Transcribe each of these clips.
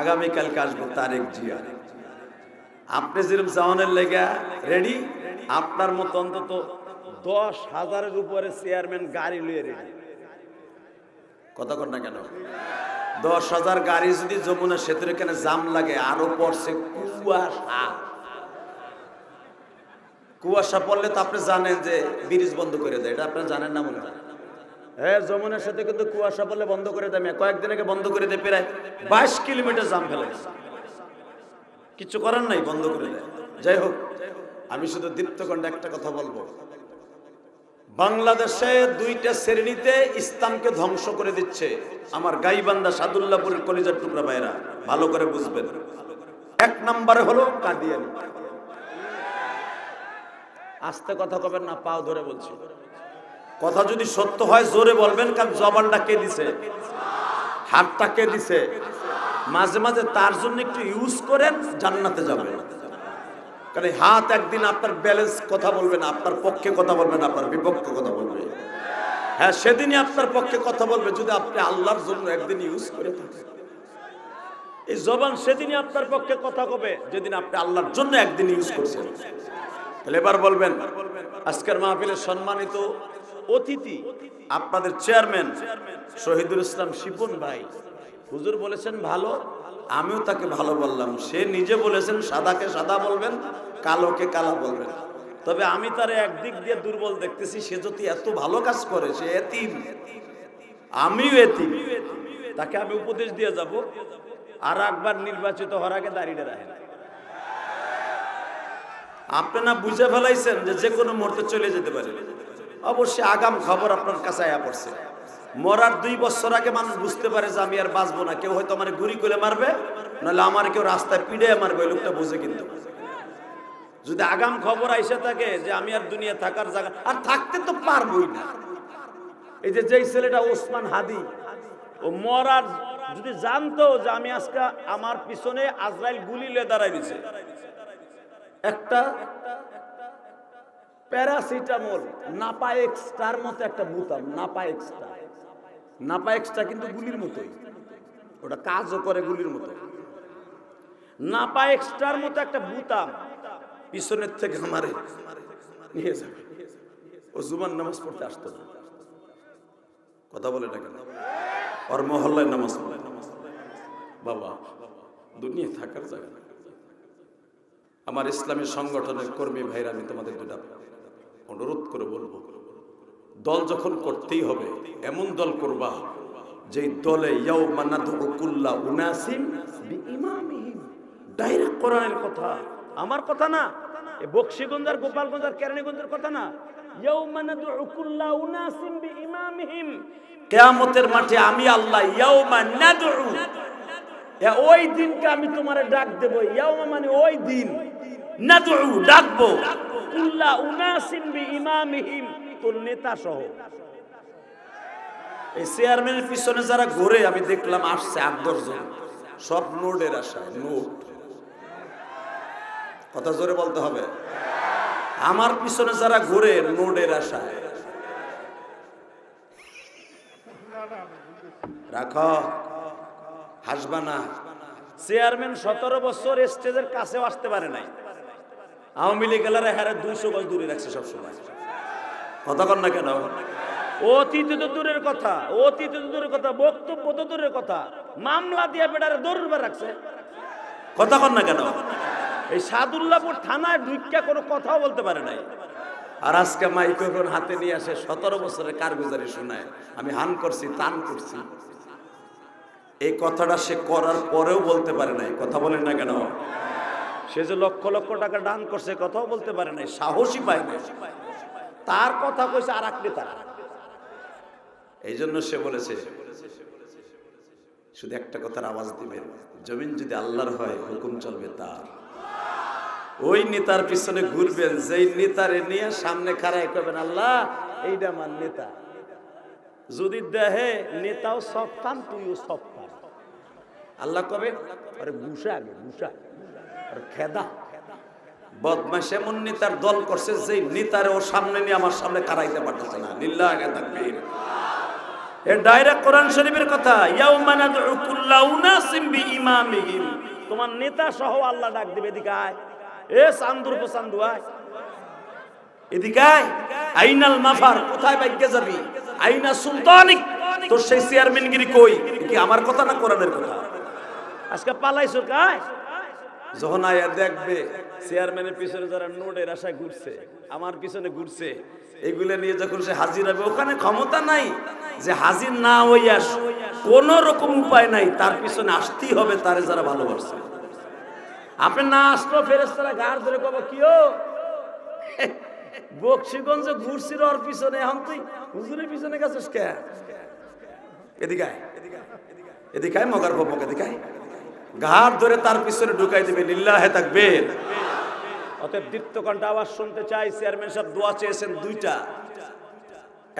আগামীকালকে আসব তারেক জিয়া। আপনি যেরকম জামানের লেগে রেডি আপনার মতো অন্তত দশ হাজারের উপরে চেয়ারম্যান গাড়ি লুয়ে রেডি কথা কর না কেন? দশ হাজার গাড়ি যদি যমুনা সেতুর এখানে জাম লাগে, আরও পড়ছে কুয়াশা। কুয়াশা পড়লে তো আপনি জানেন যে ব্রিজ বন্ধ করে দেয়। এটা আপনি জানেন না মনে হয়? হ্যাঁ যমুনার সাথে কিন্তু কুয়াশা বলে বন্ধ করে দেয় কয়েকদিন আগে বন্ধ করে দেয় প্রায় বাইশ কিলোমিটার জাম ফেলে কিছু করার নাই, বন্ধ করে দেয়। যাই হোক, আমি শুধু দীপ্তকণ্ড একটা কথা বলব। বাংলাদেশে দুইটা শ্রেণীতে ইসলামকে ধ্বংস করে দিচ্ছে আমার গাইবান্দা সাদুল্লাপুরের কলিজার টুকরা ভাইরা ভালো করে বুঝবেন। এক নম্বরে হলো কাদিয়ানি। আস্তে কথা কবেন না, পাও ধরে বলছি। কথা যদি সত্য হয়, জোরে বলবেন কারণ জবানটা কে দিছে? হাতটা কে দিছে? মাঝে মাঝে তার জন্য একটু ইউজ করেন, জান্নাতে যাবেন। কারণ হাত একদিন আপনার ব্যালেন্স কথা বলবেন আপনার পক্ষে কথা বলবেন আপনার বিপক্ষে কথা বলবে। হ্যাঁ সেদিনই আপনার পক্ষে কথা বলবে, যদি আপনি আল্লাহর জন্য একদিন ইউজ করে এই জবান সেদিনই আপনার পক্ষে কথা কবে? যেদিন আপনি আল্লাহর জন্য একদিন ইউজ করছেন। তাহলে এবার বলবেন, আজকের মাহফিলের সম্মানিত অতিথি, আপনাদের চেয়ারম্যান শহীদুল ইসলাম শিপন ভাই। হুজুর বলেছেন ভালো, আমিও তাকে ভালো বললাম। সে নিজে বলেছেন, সাদাকে সাদা বলবেন, কালোকে কালা বলবেন। তবে আমি তার একদিক দিয়ে দুর্বল দেখতেছি, সে যদি এত ভালো কাজ করে, সে এতিম। আমিও এতিম। তাকে আমি উপদেশ দিয়ে যাব। আর একবার নির্বাচিত হওয়ার আগে দাঁড়িয়ে রাখেন আপনি না বুঝে ফেলাইছেন যে যে কোনো মুহূর্তে চলে যেতে পারে। অবশ্যই আগাম খবর আপনার কাছে আয়া পড়ছে। মরার দুই বছর আগে মানুষ বুঝতে পারে যে আমি আর বাঁচবো না। কেউ হয়তো আমার গুলি করে মারবে, নাহলে আমার কেউ রাস্তায় পিড়ে মারবে লোকটা বুঝে কিন্তু। যদি আগাম খবর আইসে থাকে যে আমি আর দুনিয়া থাকার জায়গা, আর থাকতে তো পারবই না। এই যে যেই ছেলেটা ওসমান হাদি, ও মরার যদি জানতো যে আমি আজকে আমার পিছনে আজরাইল গুলি লে দাঁড়াই দিছে একটা প্যারাসিটামল নাপা এক্সট্রার মতো একটা বুতাম নাপা এক্সট্রা নাপা এক্সট্রা কিন্তু গুলির মতোই। ওটা কাজও করে গুলির মতো। নাপা এক্সট্রার মতো একটা বুতাম পিছনের থেকে আমারে নিয়ে যাবে। ও জুমার নামাজ পড়তে আসতো না। কথা বলে না কেন? ওর মহল্লায় নামাজ পড়ে। বাবা, দুনিয়া থাকার জায়গা। আমার ইসলামী সংগঠনের কর্মী ভাইরা, আমি তোমাদের দুটা অনুরোধ করে বলব, দল যখন করতেই হবে, এমন দল করবা যে দলে ডাইরেক্ট কথা, আমার কথা না বক্সিগঞ্জ আর কেরানীগঞ্জের কথা না। মাঠে আমি আল্লাহ ওই দিনকে আমি তোমারে ডাক দেবো মানে ওই দিন। নাদউ, ডাকবো। কুল্লা উনাসিম বিইমামিহিম তোর নেতা সহ। এই চেয়ারম্যানের পিছনে যারা ঘুরে আমি দেখলাম আসছে আট দশজন সব নোটের আশা নোট কথা জোরে বলতে হবে। আমার পিছনে যারা ঘুরে নোটের আশায়। রাখো। হাসবা না। চেয়ারম্যান সতেরো বছর স্টেজের কাছেও আসতে পারে নাই। আওয়ামী লীগ গেলারে হারে দুইশো গজ দূরে রাখছে সবসময়। কথা কর না কেন? অতীত তো দূরের কথা অতীত তো দূরের কথা বক্তব্য তো দূরের কথা। মামলা দিয়ে বেটারে দৌড়বে রাখছে। কথা কর না কেন? এই সাদুল্লাপুর থানায় ঢুকিয়া কোনো কথাও বলতে পারে নাই। আর আজকে মাইক্রোফোন হাতে নিয়ে আসে সতেরো বছরের কারগুজারি শোনায়। আমি হান করছি তান করছি। এই কথাটা সে করার পরেও বলতে পারে নাই। কথা বলেন না কেন? সে যে লক্ষ লক্ষ টাকা দান করছে কথাও বলতে পারে নাই সাহসী পায় না তার কথা কইছে আর এক নেতা এই জন্য সে বলেছে, শুধু একটা কথার আওয়াজ দিবেন জমিন যদি আল্লাহর হয়, হুকুম চলবে তার। ওই নেতার পিছনে ঘুরবেন, যেই নেতারে নিয়ে সামনে খাড়াই করবেন আল্লাহ এইটা আমার নেতা। যদি দেহে নেতাও সব পান, তুইও সব পান। আল্লাহ কবে আরে গুসা আগে, গুসা। আর খেদা। বদমাস এমন নেতার দল করছে যে নেতারে ও সামনে নিয়ে আমার সামনে কারাইতে পারতেছে না। লিল্লাহ তাকবীর। এ ডাইরেক্ট কোরআন শরীফের কথা, ইয়াউমা নাদউ কুল্লা বিইমামিহিম। তোমার নেতা সহ আল্লাহ ডাক দিবে, এদিকে আয়। এ চান্দুর পছন্দ আয়। এদিকে আইনাল মাফার, কোথায় বাইকে যাবি? আইনা সুলতানিক। তোর সেই চেয়ারম্যানগিরি কই? কি আমার কথা না কোরআনের কথা? আজকে পালাইছো কায় যখন আয়া দেখবে চেয়ারম্যানের পিছনে যারা নোটের আশায় ঘুরছে, আমার পিছনে ঘুরছে, এগুলো নিয়ে যখন সে হাজির হবে, ওখানে ক্ষমতা নাই যে হাজির না হইয়া কোন রকম উপায় নাই, তার পিছনে আসতেই হবে, তারে যারা ভালোবাসছে আপনি না আসলো ফেরেস্তারা গার ধরে কব কিও বক্সিগঞ্জে ঘুরছিল ওর পিছনে, এখন তুই হুজুরের পিছনে গেছিস কে এদিকে। এদিকে মগার পপক এদিকে। ঘাট ধরে তার পিছনে ঢুকাই দিবে লিল্লাহে থাকবে অতএব দীপ্ত কণ্ঠ আওয়াজ শুনতে চাই চেয়ারম্যান সাহেব দোয়া চেয়েছেন দুইটা।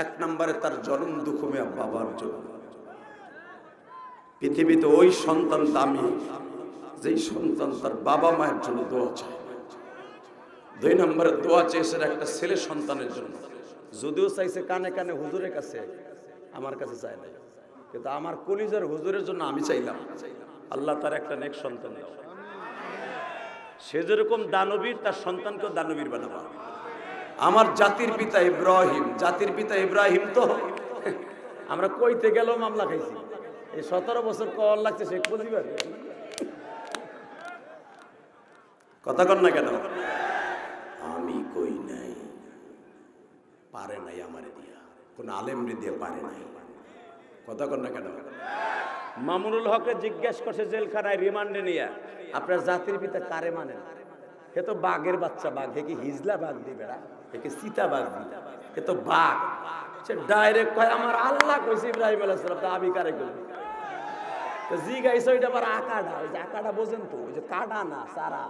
এক নম্বরে তার জনম দুঃখমিয়া বাবার জন্য। পৃথিবীতে ওই সন্তান দামি যেই সন্তান তার বাবা মায়ের জন্য দোয়া চায় দুই নম্বরে দোয়া চেয়েছেন একটা ছেলে সন্তানের জন্য। যদিও চাইছে কানে কানে হুজুরের কাছে আমার কাছে চায় নাই। কিন্তু আমার কলিজার হুজুরের জন্য আমি চাইলাম চাইলাম। আল্লাহ তার একটা নেক সন্তান দাও। সে যেরকম দানবীর, তার সন্তানকেও দানবীর বানাবা। আমার জাতির পিতা ইব্রাহিম, জাতির পিতা ইব্রাহিম তো। আমরা কইতে গেলেও মামলা খাইছি। এই সতেরো বছর কল লাগছে শেখ মুজিবের কথা কর না কেন? আমি কই নাই? পারে নাই আমারে দিয়া। কোন আলেমরে দিয়ে পারে নাই। কথা কর না কেন? মামুনুল হককে জিজ্ঞেস করছে, জেলখানায় রিমান্ডে নিয়ে আপনার জাতির পিতা কারে মানেন হে তো বাঘের বাচ্চা বাঘ হে কি হিজলা বাঘ দিবে না হে কি সীতা বাঘ দিবে হে তো বাঘ। সে ডাইরেক্ট কয়, আমার আল্লাহ কইছে ইব্রাহিম আলাইহিস তা আমি কারে কই তো জি গাইছে ওইটা আবার আকাডা, ওই যে আকাডা বোঝেন তো, ওই যে কাডা না, সারা।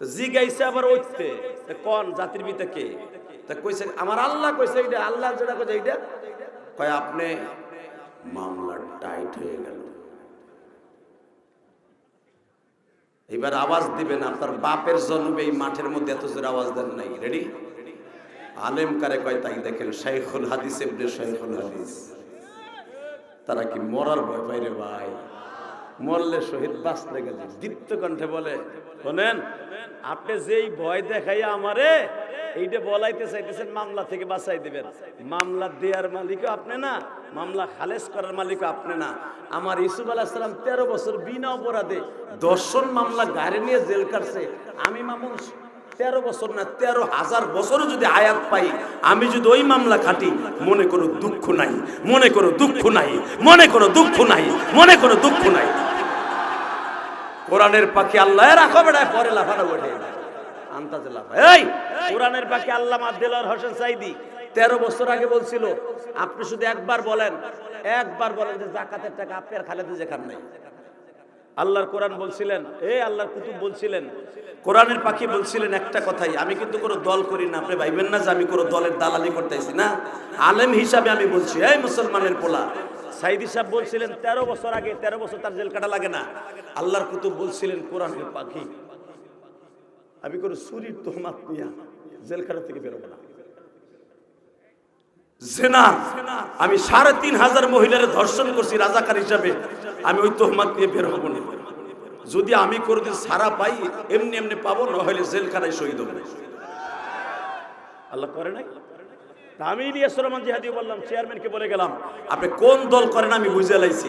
তো জি গাইছে আবার ওইতে কোন জাতির পিতা কে? তা কইছে, আমার আল্লাহ কইছে এইটা, আল্লাহ যেটা কইছে এইটা? কয়, আপনি মামলা টাইট হয়ে গেল। এবার আওয়াজ দিবেন আপনার বাপের জন্মে এই মাঠের মধ্যে এত জোরে আওয়াজ দেন নাই। রেডি আলেম কারে কয়, তাই দেখেন শাইখুল হাদিস এমনি শাইখুল হাদিস। তারা কি মরার ভয় পাই রে ভাই? মরলে শহীদ বাঁচতে গেলে। দীপ্ত কণ্ঠে বলে, শোনেন, আপনি যেই ভয় দেখাইয়া আমারে এইটা বলাইতে চাইতেছেন, মামলা থেকে বাঁচাই দিবেন। মামলা দেওয়ার মালিকও আপনি না, মামলা খালেজ করার মালিকও আপনি না। আমার ইসুফ আলাহ সালাম তেরো বছর বিনা অপরাধে দর্শন মামলা গাড়ি নিয়ে জেল কাটছে। আমি মামুন তেরো বছর না, তেরো হাজার বছরও যদি আয়াত পাই, আমি যদি ওই মামলা খাটি, মনে করো দুঃখ নাই, মনে করো দুঃখ নাই, মনে করো দুঃখ নাই, মনে করো দুঃখ নাই। কোরআনের পাখি আল্লাহ রাখো বেড়ায় পরে লাফানো ওঠে কোরআনের পাখি আল্লাহ মাদ্দেলার হোসেন সাইদি তেরো বছর আগে বলছিল, আপনি শুধু একবার বলেন একবার বলেন যে জাকাতের টাকা আপনি আর খালেদা যে খান নাই। আল্লাহর কোরআন বলছিলেন, এ আল্লাহর কুতুব বলছিলেন, কোরআনের পাখি বলছিলেন একটা কথাই, আমি কিন্তু কোনো দল করি না, আপনি ভাইবেন না যে আমি কোনো দলের দালালি করতেছি না? আলেম হিসাবে আমি বলছি, এই মুসলমানের পোলা। সাইদি সাহেব বলছিলেন, তেরো বছর আগে, তেরো বছর তার জেল কাটা লাগে না। আল্লাহর কুতুব বলছিলেন, কোরআনের পাখি আমি কোনো চুরির তোহমাত নিয়া জেলখানা থেকে বেরোবো না। আমি সাড়ে তিন হাজার মহিলার ধর্ষণ করছি রাজাকার হিসাবে, আমি ওই তোহমাত নিয়ে বের হব না। যদি আমি কোনোদিন সারা পাই, এমনি এমনি পাবো না হলে জেলখানায় শহীদ হব আল্লাহ করে নাই? আমি ইলিয়াস রহমান জিহাদি বললাম, চেয়ারম্যানকে বলে গেলাম, আপনি কোন দল করেন আমি বুঝে লাইছি।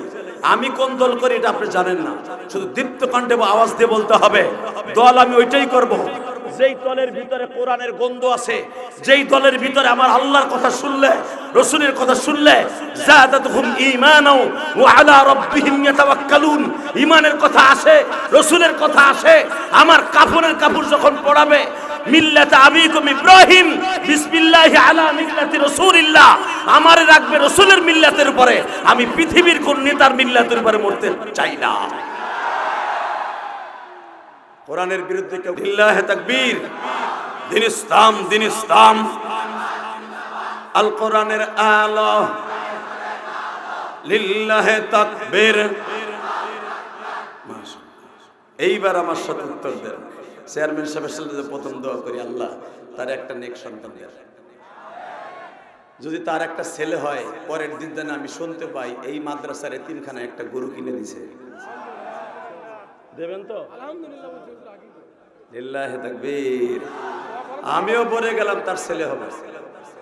আমি কোন দল করি এটা আপনি জানেন না। শুধু দীপ্ত কণ্ঠে আওয়াজ দিয়ে বলতে হবে, দল আমি ওইটাই করব। যেই দলের ভিতরে কোরআনের গন্ধ আছে, যেই দলের ভিতরে আমার আল্লাহর কথা শুনলে, রসুলের কথা শুনলে ঈমানের কথা আসে, রসুলের কথা আসে, আমার কাফনের কাপড় যখন পড়াবে মিল্লাত আবিকুম ইব্রাহিম, বিসমিল্লাহ আলা মিল্লাতি রাসূলিল্লাহ। আমারে রাখবে রাসূলের মিল্লাতের উপরে। আমি পৃথিবীর কোন নেতার মিল্লাতের উপরে মরতে চাই না। কোরআনের বিরুদ্ধে কেউ লিল্লাহে তাকবীর, দিন ইসলাম দিন ইসলাম। আল কোরআনের আলো, লিল্লাহে তাকবীর। এইবার আমার সাথে উত্তর দেন। চেয়ারম্যান সাহেবের সাথে প্রথম দোয়া করি, আল্লাহ, তার একটা নেক সন্তান যদি তার একটা ছেলে হয়, পরের দিন আমি শুনতে পাই, এই মাদ্রাসার তিনখানা একটা গরু কিনে দিছে। দেবেন তো? আলহামদুলিল্লাহ আমিও পরে গেলাম তার ছেলে হবে।